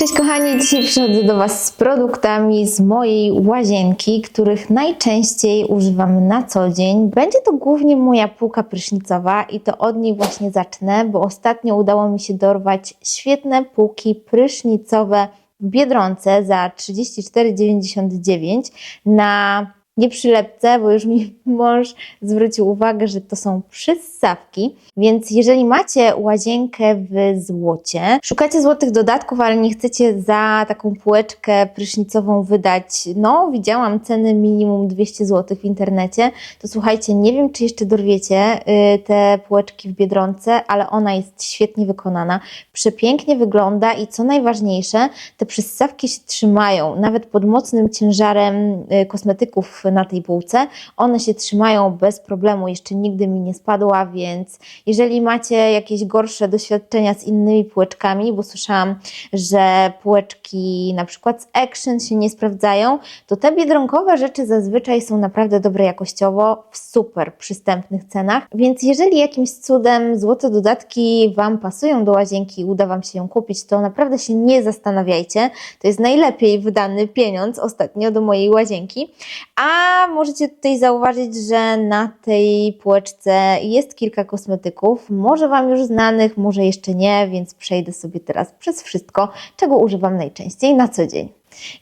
Cześć kochani, dzisiaj przychodzę do Was z produktami z mojej łazienki, których najczęściej używam na co dzień. Będzie to głównie moja półka prysznicowa i to od niej właśnie zacznę, bo ostatnio udało mi się dorwać świetne półki prysznicowe w Biedronce za 34,99 na nie przylepce, bo już mi mąż zwrócił uwagę, że to są przyssawki. Więc jeżeli macie łazienkę w złocie, szukacie złotych dodatków, ale nie chcecie za taką półeczkę prysznicową wydać, no widziałam ceny minimum 200 zł w internecie, to słuchajcie, nie wiem czy jeszcze dorwiecie y, te półeczki w Biedronce, ale ona jest świetnie wykonana, przepięknie wygląda i co najważniejsze, te przyssawki się trzymają, nawet pod mocnym ciężarem y, kosmetyków na tej półce, one się trzymają bez problemu, jeszcze nigdy mi nie spadła, więc jeżeli macie jakieś gorsze doświadczenia z innymi półeczkami, bo słyszałam, że półeczki na przykład z Action się nie sprawdzają, to te biedronkowe rzeczy zazwyczaj są naprawdę dobre jakościowo, w super przystępnych cenach, więc jeżeli jakimś cudem złote dodatki Wam pasują do łazienki i uda Wam się ją kupić, to naprawdę się nie zastanawiajcie, to jest najlepiej wydany pieniądz ostatnio do mojej łazienki, a możecie tutaj zauważyć, że na tej półeczce jest kilka kosmetyków, może Wam już znanych, może jeszcze nie, więc przejdę sobie teraz przez wszystko, czego używam najczęściej na co dzień.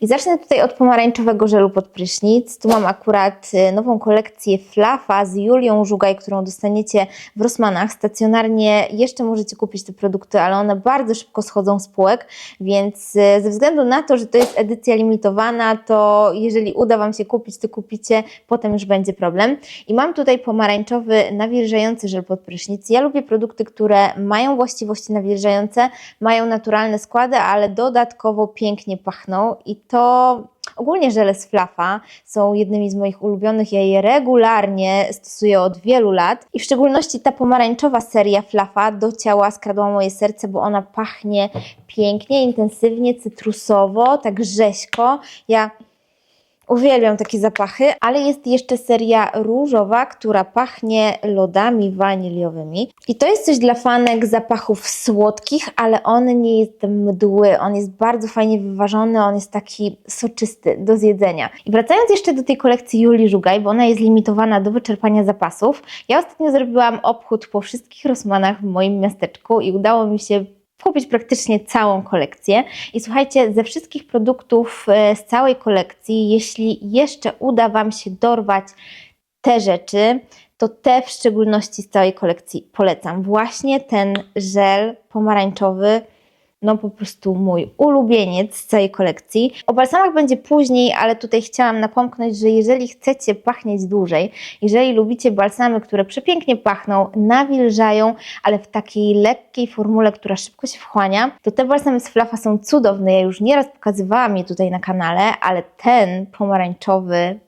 I zacznę tutaj od pomarańczowego żelu pod prysznic. Tu mam akurat y, nową kolekcję Flafa z Julią Żugaj, którą dostaniecie w Rossmanach. Stacjonarnie jeszcze możecie kupić te produkty, ale one bardzo szybko schodzą z półek, więc y, ze względu na to, że to jest edycja limitowana, to jeżeli uda Wam się kupić, to kupicie, potem już będzie problem. I mam tutaj pomarańczowy nawilżający żel pod prysznic. Ja lubię produkty, które mają właściwości nawilżające, mają naturalne składy, ale dodatkowo pięknie pachną i to ogólnie żele z flafa są jednymi z moich ulubionych. Ja je regularnie stosuję od wielu lat i w szczególności ta pomarańczowa seria flafa do ciała skradła moje serce, bo ona pachnie pięknie, intensywnie, cytrusowo, tak rzeźko. Ja Uwielbiam takie zapachy, ale jest jeszcze seria różowa, która pachnie lodami waniliowymi. I to jest coś dla fanek zapachów słodkich, ale on nie jest mdły, on jest bardzo fajnie wyważony, on jest taki soczysty do zjedzenia. I wracając jeszcze do tej kolekcji Julii Żugaj, bo ona jest limitowana do wyczerpania zapasów, ja ostatnio zrobiłam obchód po wszystkich Rosmanach w moim miasteczku i udało mi się kupić praktycznie całą kolekcję. I słuchajcie, ze wszystkich produktów e, z całej kolekcji, jeśli jeszcze uda Wam się dorwać te rzeczy, to te w szczególności z całej kolekcji polecam. Właśnie ten żel pomarańczowy no po prostu mój ulubieniec z całej kolekcji. O balsamach będzie później, ale tutaj chciałam napomknąć, że jeżeli chcecie pachnieć dłużej, jeżeli lubicie balsamy, które przepięknie pachną, nawilżają, ale w takiej lekkiej formule, która szybko się wchłania, to te balsamy z Flafa są cudowne. Ja już nieraz pokazywałam je tutaj na kanale, ale ten pomarańczowy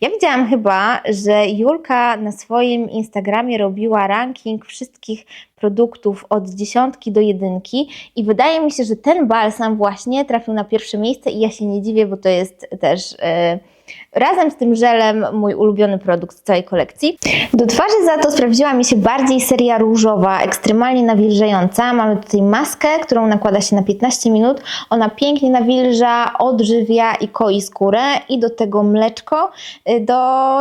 ja widziałam chyba, że Julka na swoim Instagramie robiła ranking wszystkich produktów od dziesiątki do jedynki i wydaje mi się, że ten balsam właśnie trafił na pierwsze miejsce i ja się nie dziwię, bo to jest też... Yy, Razem z tym żelem mój ulubiony produkt z całej kolekcji. Do twarzy za to sprawdziła mi się bardziej seria różowa, ekstremalnie nawilżająca. Mamy tutaj maskę, którą nakłada się na 15 minut. Ona pięknie nawilża, odżywia i koi skórę i do tego mleczko y, do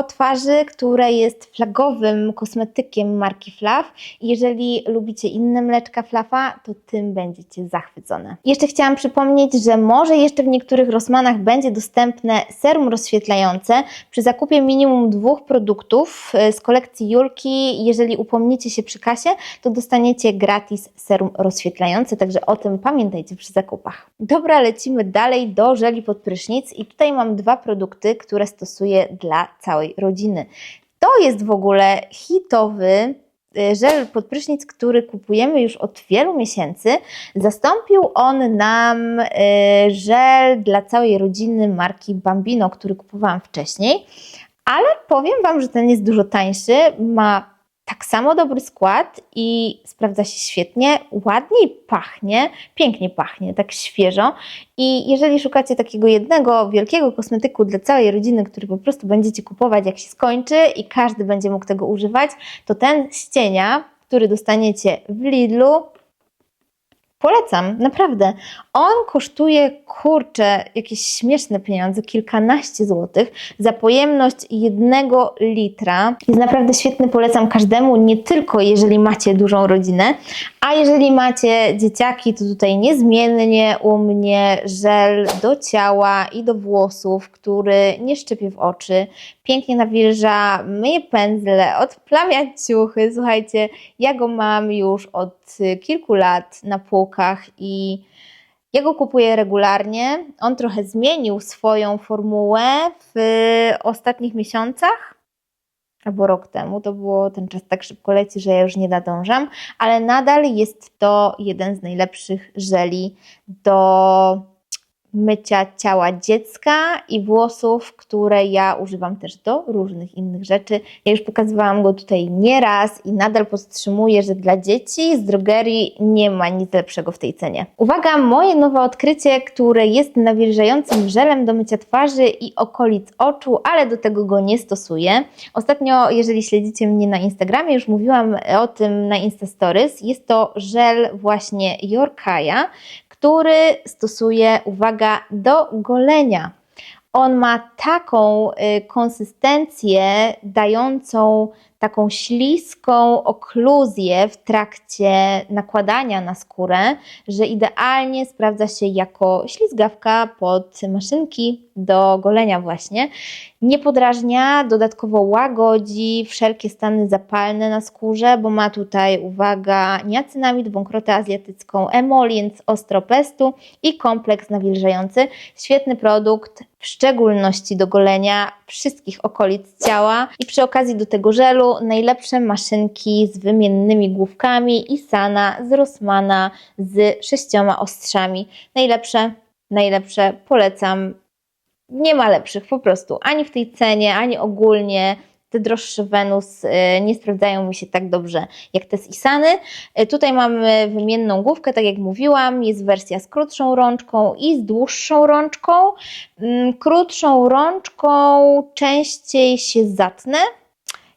twarzy, które jest flagowym kosmetykiem marki Flav. Jeżeli lubicie inne mleczka Flafa, to tym będziecie zachwycone. Jeszcze chciałam przypomnieć, że może jeszcze w niektórych Rossmanach będzie dostępne serum rozświetlające rozświetlające. Przy zakupie minimum dwóch produktów e, z kolekcji Julki, jeżeli upomnicie się przy kasie, to dostaniecie gratis serum rozświetlające, także o tym pamiętajcie przy zakupach. Dobra, lecimy dalej do żeli pod prysznic i tutaj mam dwa produkty, które stosuję dla całej rodziny. To jest w ogóle hitowy żel pod prysznic, który kupujemy już od wielu miesięcy. Zastąpił on nam y, żel dla całej rodziny marki Bambino, który kupowałam wcześniej, ale powiem Wam, że ten jest dużo tańszy, ma tak samo dobry skład i sprawdza się świetnie, ładniej pachnie, pięknie pachnie, tak świeżo. I jeżeli szukacie takiego jednego wielkiego kosmetyku dla całej rodziny, który po prostu będziecie kupować jak się skończy i każdy będzie mógł tego używać, to ten z cienia, który dostaniecie w Lidlu, Polecam, naprawdę. On kosztuje, kurczę, jakieś śmieszne pieniądze, kilkanaście złotych za pojemność jednego litra. Jest naprawdę świetny, polecam każdemu, nie tylko jeżeli macie dużą rodzinę, a jeżeli macie dzieciaki, to tutaj niezmiennie u mnie żel do ciała i do włosów, który nie szczypie w oczy, pięknie nawilża, myje pędzle, odplamia ciuchy. Słuchajcie, ja go mam już od kilku lat na półkach i ja go kupuję regularnie. On trochę zmienił swoją formułę w ostatnich miesiącach albo rok temu. To było ten czas tak szybko leci, że ja już nie nadążam, ale nadal jest to jeden z najlepszych żeli do mycia ciała dziecka i włosów, które ja używam też do różnych innych rzeczy. Ja już pokazywałam go tutaj nieraz i nadal podtrzymuję, że dla dzieci z drogerii nie ma nic lepszego w tej cenie. Uwaga, moje nowe odkrycie, które jest nawilżającym żelem do mycia twarzy i okolic oczu, ale do tego go nie stosuję. Ostatnio, jeżeli śledzicie mnie na Instagramie, już mówiłam o tym na Insta Stories, jest to żel właśnie Yorkaya, który stosuje, uwaga, do golenia. On ma taką y, konsystencję dającą taką śliską okluzję w trakcie nakładania na skórę, że idealnie sprawdza się jako ślizgawka pod maszynki do golenia właśnie. Nie podrażnia, dodatkowo łagodzi wszelkie stany zapalne na skórze, bo ma tutaj, uwaga, niacynamid, wąkrotę azjatycką, emolient ostropestu i kompleks nawilżający. Świetny produkt, w szczególności do golenia wszystkich okolic ciała i przy okazji do tego żelu najlepsze maszynki z wymiennymi główkami i Sana z Rossmana z sześcioma ostrzami. Najlepsze, najlepsze, polecam. Nie ma lepszych po prostu, ani w tej cenie, ani ogólnie te droższe Venus y, nie sprawdzają mi się tak dobrze jak te z Isany. Y, tutaj mamy wymienną główkę, tak jak mówiłam, jest wersja z krótszą rączką i z dłuższą rączką. Mm, krótszą rączką częściej się zatnę,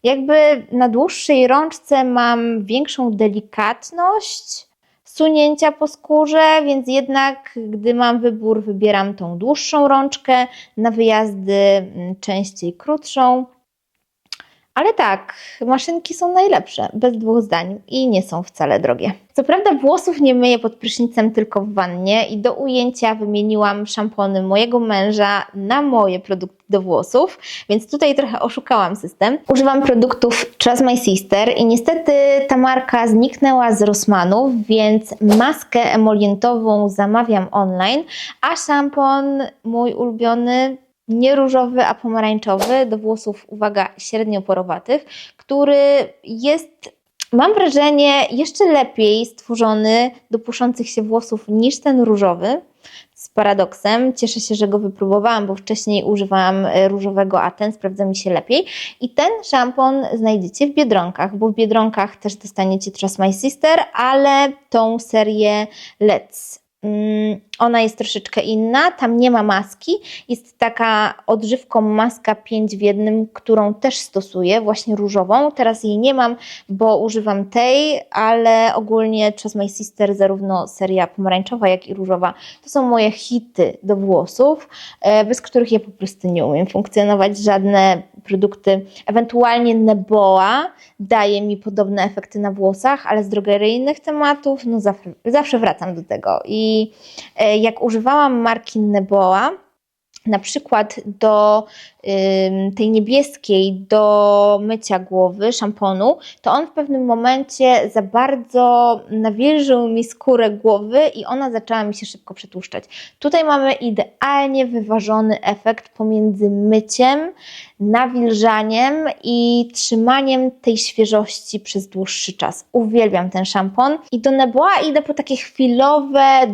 jakby na dłuższej rączce mam większą delikatność sunięcia po skórze, więc jednak gdy mam wybór, wybieram tą dłuższą rączkę, na wyjazdy mm, częściej krótszą. Ale tak, maszynki są najlepsze, bez dwóch zdań i nie są wcale drogie. Co prawda włosów nie myję pod prysznicem, tylko w wannie i do ujęcia wymieniłam szampony mojego męża na moje produkty do włosów, więc tutaj trochę oszukałam system. Używam produktów Trust My Sister i niestety ta marka zniknęła z Rossmanów, więc maskę emolientową zamawiam online, a szampon mój ulubiony nie różowy, a pomarańczowy, do włosów, uwaga, średnio porowatych, który jest mam wrażenie, jeszcze lepiej stworzony do puszących się włosów niż ten różowy. Z paradoksem. Cieszę się, że go wypróbowałam, bo wcześniej używałam różowego, a ten sprawdza mi się lepiej. I ten szampon znajdziecie w Biedronkach, bo w Biedronkach też dostaniecie Trust My Sister, ale tą serię Let's ona jest troszeczkę inna, tam nie ma maski. Jest taka odżywką maska 5 w jednym, którą też stosuję, właśnie różową. Teraz jej nie mam, bo używam tej, ale ogólnie Trust My Sister, zarówno seria pomarańczowa, jak i różowa, to są moje hity do włosów, e, bez których ja po prostu nie umiem funkcjonować. Żadne produkty, ewentualnie Neboa daje mi podobne efekty na włosach, ale z drogeryjnych tematów, no zawsze, zawsze wracam do tego. I e, jak używałam marki Neboa, na przykład do tej niebieskiej, do mycia głowy, szamponu, to on w pewnym momencie za bardzo nawilżył mi skórę głowy i ona zaczęła mi się szybko przetłuszczać. Tutaj mamy idealnie wyważony efekt pomiędzy myciem, nawilżaniem i trzymaniem tej świeżości przez dłuższy czas. Uwielbiam ten szampon i do Neboa idę po takie chwilowe,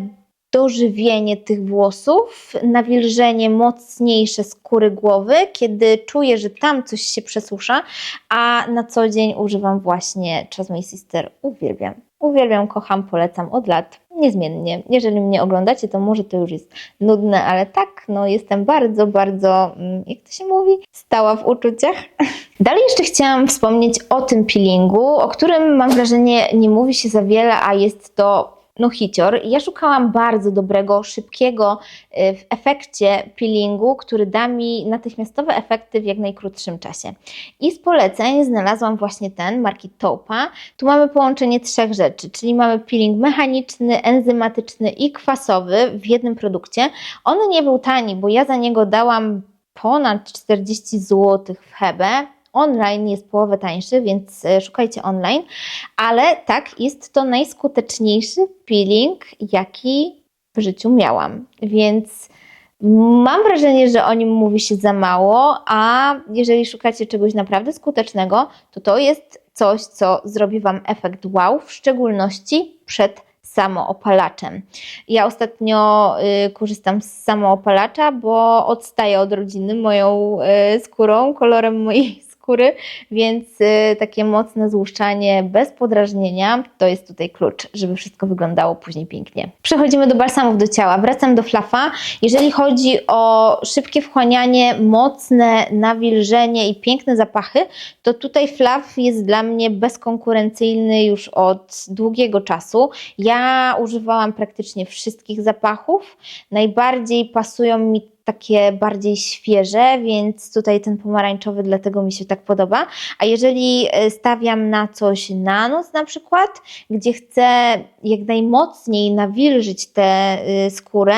dożywienie tych włosów, nawilżenie mocniejsze skóry głowy, kiedy czuję, że tam coś się przesusza, a na co dzień używam właśnie My Sister. Uwielbiam. Uwielbiam, kocham, polecam od lat, niezmiennie. Jeżeli mnie oglądacie, to może to już jest nudne, ale tak, no jestem bardzo, bardzo, mm, jak to się mówi, stała w uczuciach. Dalej jeszcze chciałam wspomnieć o tym peelingu, o którym mam wrażenie nie mówi się za wiele, a jest to no hicior. Ja szukałam bardzo dobrego, szybkiego y, w efekcie peelingu, który da mi natychmiastowe efekty w jak najkrótszym czasie. I z poleceń znalazłam właśnie ten marki Topa. Tu mamy połączenie trzech rzeczy, czyli mamy peeling mechaniczny, enzymatyczny i kwasowy w jednym produkcie. On nie był tani, bo ja za niego dałam ponad 40 zł w Hebe. Online jest połowę tańszy, więc e, szukajcie online. Ale tak, jest to najskuteczniejszy peeling, jaki w życiu miałam. Więc mam wrażenie, że o nim mówi się za mało, a jeżeli szukacie czegoś naprawdę skutecznego, to to jest coś, co zrobi Wam efekt wow, w szczególności przed samoopalaczem. Ja ostatnio y, korzystam z samoopalacza, bo odstaję od rodziny moją y, skórą, kolorem mojej skóry, więc y, takie mocne złuszczanie bez podrażnienia to jest tutaj klucz, żeby wszystko wyglądało później pięknie. Przechodzimy do balsamów do ciała. Wracam do flafa. Jeżeli chodzi o szybkie wchłanianie, mocne nawilżenie i piękne zapachy, to tutaj flaf jest dla mnie bezkonkurencyjny już od długiego czasu. Ja używałam praktycznie wszystkich zapachów. Najbardziej pasują mi takie bardziej świeże, więc tutaj ten pomarańczowy dlatego mi się tak podoba. A jeżeli e, stawiam na coś na noc na przykład, gdzie chcę jak najmocniej nawilżyć tę y, skórę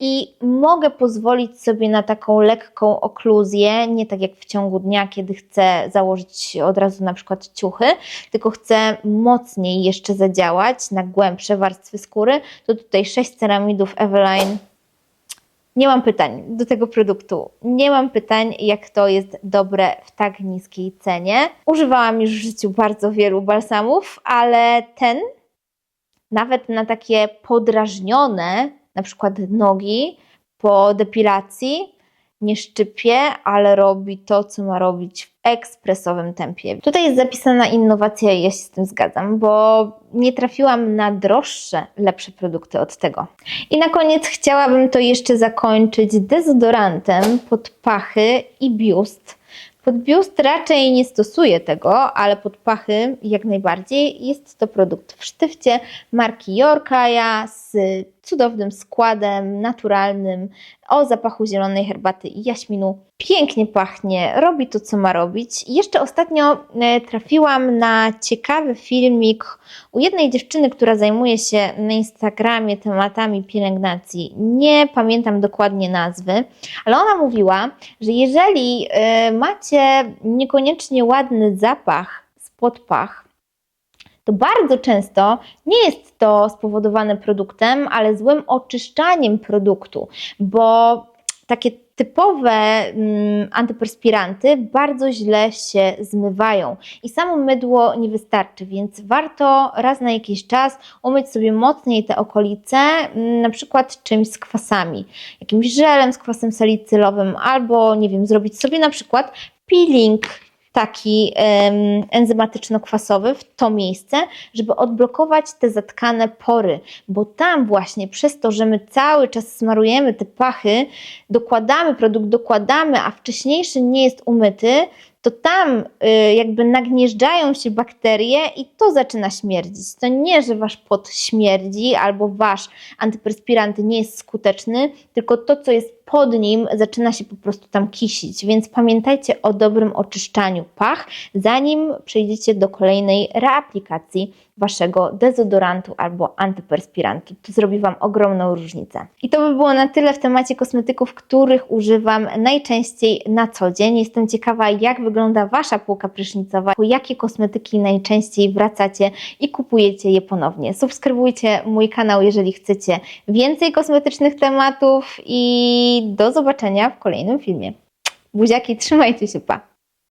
i mogę pozwolić sobie na taką lekką okluzję, nie tak jak w ciągu dnia, kiedy chcę założyć od razu na przykład ciuchy, tylko chcę mocniej jeszcze zadziałać na głębsze warstwy skóry, to tutaj 6 ceramidów Eveline nie mam pytań do tego produktu. Nie mam pytań, jak to jest dobre w tak niskiej cenie. Używałam już w życiu bardzo wielu balsamów, ale ten nawet na takie podrażnione, na przykład nogi po depilacji, nie szczypie, ale robi to, co ma robić ekspresowym tempie. Tutaj jest zapisana innowacja i ja się z tym zgadzam, bo nie trafiłam na droższe, lepsze produkty od tego. I na koniec chciałabym to jeszcze zakończyć dezodorantem pod pachy i biust. Pod biust raczej nie stosuję tego, ale pod pachy jak najbardziej. Jest to produkt w sztywcie marki Yorkaya z cudownym składem naturalnym o zapachu zielonej herbaty i jaśminu. Pięknie pachnie, robi to, co ma robić. I jeszcze ostatnio e, trafiłam na ciekawy filmik u jednej dziewczyny, która zajmuje się na Instagramie tematami pielęgnacji. Nie pamiętam dokładnie nazwy, ale ona mówiła, że jeżeli e, macie niekoniecznie ładny zapach spod pach, to bardzo często nie jest to spowodowane produktem, ale złym oczyszczaniem produktu, bo takie typowe mm, antyperspiranty bardzo źle się zmywają i samo mydło nie wystarczy, więc warto raz na jakiś czas umyć sobie mocniej te okolice, mm, na przykład czymś z kwasami, jakimś żelem z kwasem salicylowym albo nie wiem, zrobić sobie na przykład peeling taki enzymatyczno-kwasowy w to miejsce, żeby odblokować te zatkane pory, bo tam właśnie przez to, że my cały czas smarujemy te pachy, dokładamy produkt, dokładamy, a wcześniejszy nie jest umyty, to tam y, jakby nagnieżdżają się bakterie i to zaczyna śmierdzić. To nie, że wasz pot śmierdzi albo wasz antyperspirant nie jest skuteczny, tylko to, co jest pod nim, zaczyna się po prostu tam kisić. Więc pamiętajcie o dobrym oczyszczaniu pach, zanim przejdziecie do kolejnej reaplikacji waszego dezodorantu albo antyperspirantu. To zrobi Wam ogromną różnicę. I to by było na tyle w temacie kosmetyków, których używam najczęściej na co dzień. Jestem ciekawa, jak wygląda Wasza półka prysznicowa, po jakie kosmetyki najczęściej wracacie i kupujecie je ponownie. Subskrybujcie mój kanał, jeżeli chcecie więcej kosmetycznych tematów i do zobaczenia w kolejnym filmie. Buziaki, trzymajcie się, pa!